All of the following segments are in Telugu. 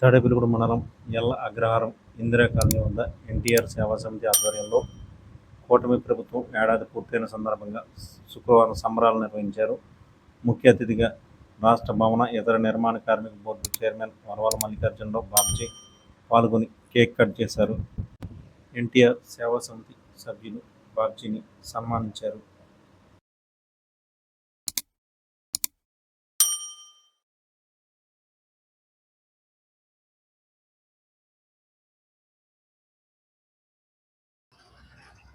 తాడేపల్లిగూడ మండలం ఎల్ల అగ్రహారం ఇందిరా కాలనీ వద్ద ఎన్టీఆర్ సేవా సమితి ఆధ్వర్యంలో కూటమి ప్రభుత్వం ఏడాది పూర్తయిన సందర్భంగా శుక్రవారం సంబరాలు నిర్వహించారు. ముఖ్య అతిథిగా రాష్ట్ర భవన ఇతర నిర్మాణ కార్మిక బోర్డు చైర్మన్ వరవాల మల్లికార్జునరావు బాబ్జీ పాల్గొని కేక్ కట్ చేశారు. ఎన్టీఆర్ సేవా సమితి సభ్యులు బాబ్జీని సన్మానించారు.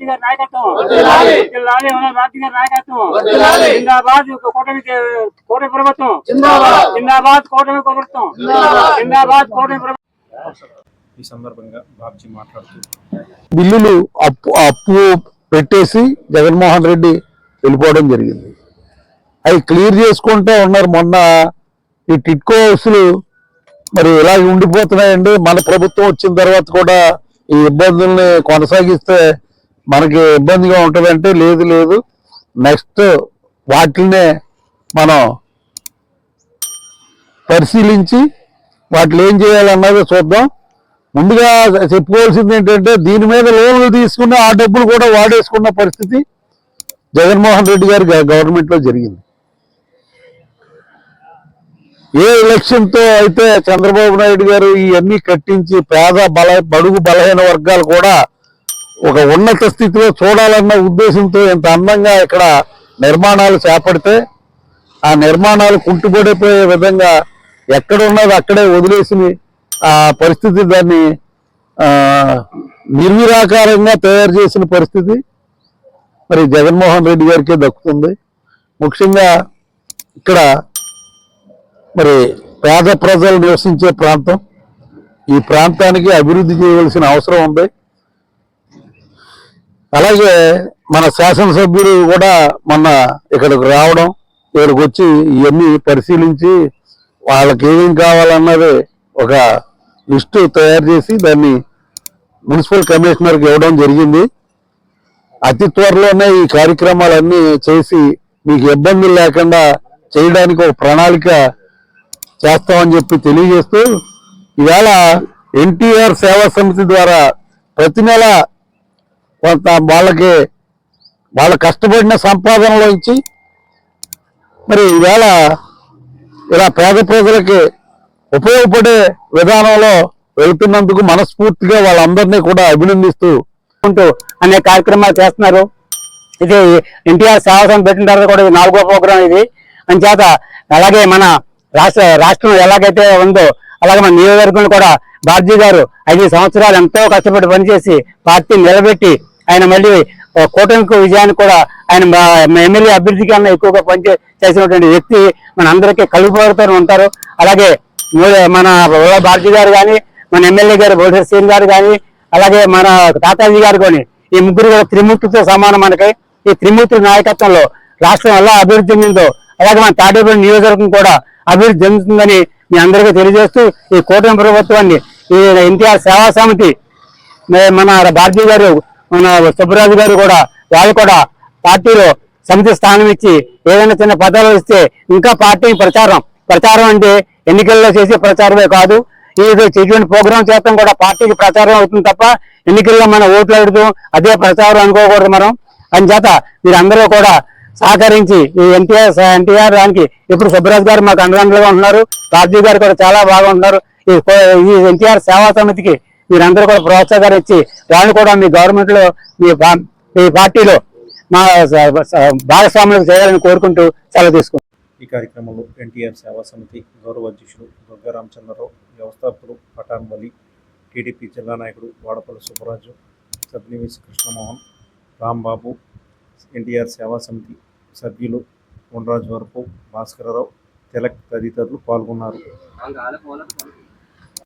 first time is 11 o'clock. రాజు గారి నాయకత్వం. జిల్లాలి మన రాజు గారి నాయకత్వం జిందాబాద్ కూటమి కూటమి ప్రభుత్వం. జిందాబాద్. కూటమి ప్రభుత్వం. జిందాబాద్ కూటమి ప్రభుత్వం. ఈ సందర్భంగా బాబ్జీ మాట్లాడుతూ బిల్లులు అప్పు అప్పు పెట్టేసి జగన్మోహన్ రెడ్డి వెళ్ళిపోవడం జరిగింది. అవి క్లియర్ చేసుకుంటూ ఉన్నారు మొన్న ఈ టిట్కో హౌస్లు మరి ఇలాగ ఉండిపోతున్నాయండి. మన ప్రభుత్వం వచ్చిన తర్వాత కూడా ఈ ఇబ్బందుల్ని కొనసాగిస్తే మనకి ఇబ్బందిగా ఉంటుందంటే లేదు లేదు. నెక్స్ట్ వాటినే మనం పరిశీలించి వాటిని ఏం చేయాలన్నది చూద్దాం. ముందుగా చెప్పుకోవాల్సింది ఏంటంటే దీని మీద లోన్లు తీసుకున్న ఆ డబ్బులు కూడా వాడేసుకున్న పరిస్థితి జగన్మోహన్ రెడ్డి గారి గవర్నమెంట్లో జరిగింది. ఏ ఎలక్షన్ అయితే చంద్రబాబు నాయుడు గారు ఇవన్నీ కట్టించి పేద బల బడుగు బలహీన వర్గాలు కూడా ఒక ఉన్నత స్థితిలో చూడాలన్న ఉద్దేశంతో ఇంత అందంగా ఇక్కడ నిర్మాణాలు చేపడితే ఆ నిర్మాణాలు కుంటుపడిపోయే విధంగా ఎక్కడున్నది అక్కడే వదిలేసి ఆ పరిస్థితి దాన్ని నిర్విరాకారంగా తయారు చేసిన పరిస్థితి మరి జగన్మోహన్ రెడ్డి గారికే దక్కుతుంది. ముఖ్యంగా ఇక్కడ మరి పేద ప్రజలు నివసించే ప్రాంతం ఈ ప్రాంతానికి అభివృద్ధి చేయవలసిన అవసరం ఉంది. అలాగే మన శాసనసభ్యులు కూడా మొన్న ఇక్కడికి రావడం ఇక్కడికి వచ్చి ఇవన్నీ పరిశీలించి వాళ్ళకి ఏమేమి కావాలన్నది ఒక లిస్టు తయారు చేసి దాన్ని మున్సిపల్ కమిషనర్కి ఇవ్వడం జరిగింది. అతి త్వరలోనే ఈ కార్యక్రమాలన్నీ చేసి మీకు ఇబ్బందులు లేకుండా చేయడానికి ఒక ప్రణాళిక చేస్తామని చెప్పి తెలియజేస్తూ ఇవాళ ఎన్టీఆర్ సేవా సమితి ద్వారా ప్రతి నెల కొంత వాళ్ళకి వాళ్ళ కష్టపడిన సంపాదనలో ఇచ్చి మరి ఈవేళ ఇలా పేద ప్రజలకి ఉపయోగపడే విధానంలో వెళ్తున్నందుకు మనస్ఫూర్తిగా వాళ్ళందరినీ కూడా అభినందిస్తూ ఉంటూ అనే కార్యక్రమాలు చేస్తున్నారు. ఇది ఎన్టీఆర్ సేవాసం పెట్టిన తర్వాత కూడా ఇది నాలుగో ప్రోగ్రాం ఇది. అంచేత అలాగే మన రాష్ట్ర రాష్ట్రం ఎలాగైతే ఉందో అలాగే మన నియోజకవర్గంలో కూడా బాబ్జీ గారు ఐదు సంవత్సరాలు ఎంతో కష్టపడి పనిచేసి పార్టీ నిలబెట్టి ఆయన మళ్ళీ ఆ, కూటమికి కూడా ఆయన ఎమ్మెల్యే అభివృద్ధికి కన్నా ఎక్కువగా పనిచే చేసినటువంటి వ్యక్తి మన అందరికీ కలుపుతూ ఉంటారు. అలాగే మన భారతి గారు కానీ మన ఎమ్మెల్యే గారు బోధర్ సీన్ గారు కానీ అలాగే మన తాతాజీ గారు కానీ ఈ ముగ్గురు కూడా త్రిమూర్తితో సమానం మనకి. ఈ త్రిమూర్తి నాయకత్వంలో రాష్ట్రం ఎలా అభివృద్ధి చెందిందో అలాగే మన తాడేపల్లి నియోజకవర్గం కూడా అభివృద్ధి చెందుతుందని మీ అందరికీ తెలియజేస్తూ ఈ కూటమి ప్రభుత్వాన్ని ఈ ఎన్టీఆర్ సేవా సమితి మన భారతీయ గారు మన సుబ్బరాజు గారు కూడా వాళ్ళు కూడా పార్టీలో సమితి స్థానం ఇచ్చి ఏదైనా చిన్న పదవులు ఇస్తే ఇంకా పార్టీ ప్రచారం. ప్రచారం అంటే ఎన్నికల్లో చేసే ప్రచారమే కాదు ఇది ఇటువంటి ప్రోగ్రామ్ చేస్తాం కూడా పార్టీకి ప్రచారం అవుతుంది తప్ప ఎన్నికల్లో మన ఓట్లు అడుగుతూ అదే ప్రచారం అనుకోకూడదు మనం. అందుచేత మీరందరూ కూడా సహకరించి ఈ ఎన్టీఆర్ ఎన్టీఆర్ దానికి ఇప్పుడు సుబ్బరాజు గారు మాకు అండదండలుగా ఉంటున్నారు రాజీవ్ గారు కూడా చాలా బాగా ఉంటున్నారు. ఈ ఎన్టీఆర్ సేవా సమితికి మీరందరూ కూడా ప్రోత్సాహం ఇచ్చి వాళ్ళు కూడా మీ గవర్నమెంట్లో మీ మీ పార్టీలో మా భాగస్వాములకు చేయాలని కోరుకుంటూ సెలవు తీసుకుంటాం ఈ కార్యక్రమంలో ఎన్టీఆర్ సేవా సమితి గౌరవ అధ్యక్షుడు దుర్గా రామచంద్రరావు వ్యవస్థాపకుడు పఠాన్ టీడీపీ జిల్లా నాయకుడు వాడపల్లి సుబ్బరాజు సబ్నివేశ్ కృష్ణమోహన్ రాంబాబు ఎన్టీఆర్ సేవా సమితి సభ్యులు ఉండరాజు వరపు భాస్కరరావు తిలక్ తదితరులు పాల్గొన్నారు.